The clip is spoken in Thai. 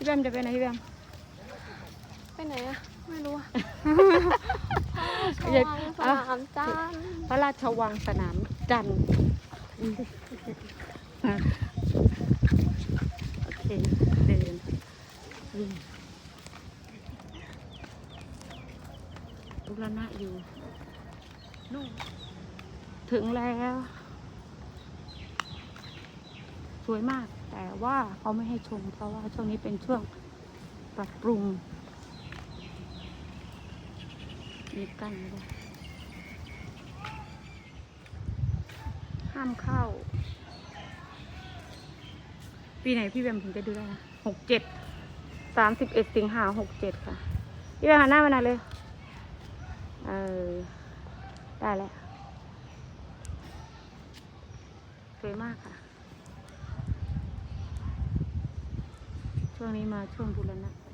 พี่แบมจะไปไหนพี่แบมไปไหนอะไม่รู้อะอยากสว่างสนามจันทร์พระราชวังสนามจันทร์อะโอเคเดินวิ่งบุรณะอยู่นู่นถึงแล้ว สวยมาก แต่ว่าเขาไม่ให้ชม เพราะว่าช่วงนี้เป็นช่วงปรับปรุงมีกั้นด้วยห้ามเข้า ปีไหนพี่แบมถึงจะดูได้หกเจ็ดสามสิบเอ็ดสิงหาหกเจ็ดค่ะ พี่แบมหันหน้ามาหน่อยเลย เออ ได้แล้วสวยมากค่ะ ช่วงนี้มาช่วงบุรณะ